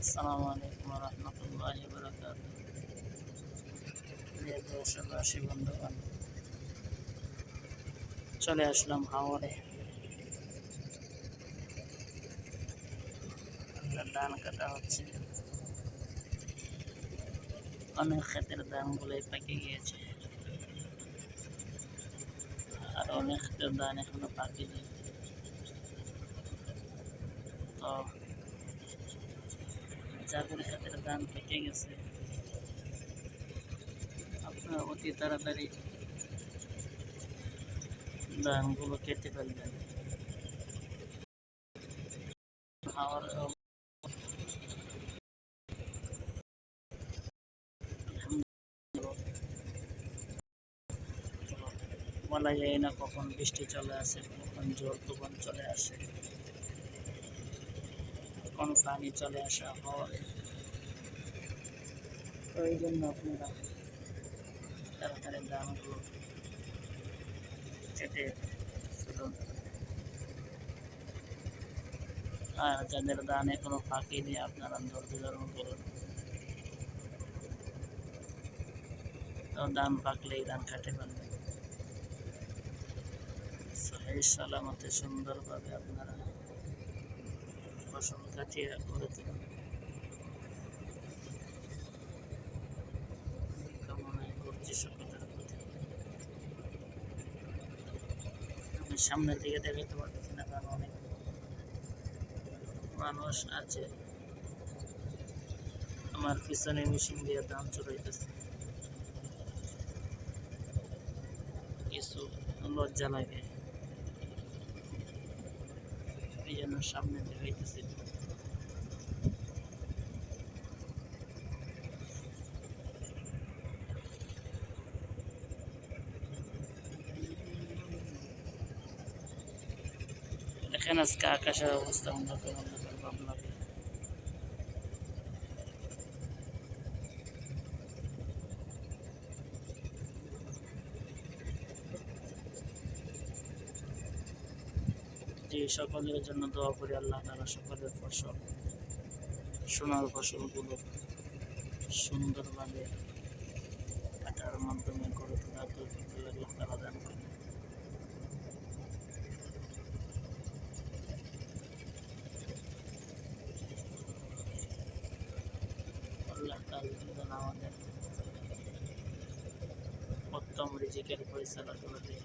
আসসালামু আলাইকুম রহমতুল্লাহ বরকাত দেশবাসী বন্ধুগণ চলে আসলাম হাওড়ে ধান কাটা হচ্ছে অনেক ক্ষেতের ধানগুলোই পাকে গিয়েছে আর অনেক ক্ষেতের ধান এখনও পাকেনি তো যাদের হাতের ধান পেকে গেছে। আপনারা অতি তাড়াতাড়ি ধানগুলো কেটে ফেলবেন। খাওয়ার বলা যায় না কখন বৃষ্টি চলে আসে, কখন জোর তুফান চলে আসে। কখন পানি চলে আসা হয়। তো এই জন্য আপনারা তাড়াতাড়ি দামগুলো কেটে আর যাদের দান এখনও ফাঁকি দিয়ে আপনারা ধৈর্য ধারণ করুন। তো দান পাকলেই দান ফেলবেন সহি সালামতে সুন্দরভাবে আপনারা সকলের প্রতি। আমি সামনের দিকে দেখাতে পারতেছি না কারণ অনেক মানুষ আছে। আমার পিছনে মেশিন দিয়ে দাম চড়াইতেছে। কিছু লজ্জা লাগে। জন্য সামনে দেখাইতেছি দেখেন আজকে আকাশের অবস্থা আমরা যে সকলের জন্য দোয়া করি, আল্লাহ তারা সকলের ফসল, সোনার ফসলগুলো সুন্দরভাবে কাটার মাধ্যমে গড়ে তোলা আল্লাহ তারা দান করেন। আমাদের উত্তম রিজিকের পরিচালনা করে দেয়।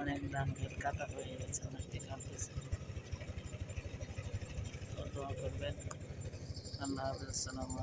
অনেক ধান ক্ষেত কাটা হয়ে গেছে অনেকটি কাটতেছে দোয়া করবেন। আল্লাহ হাফিজ আসসালামু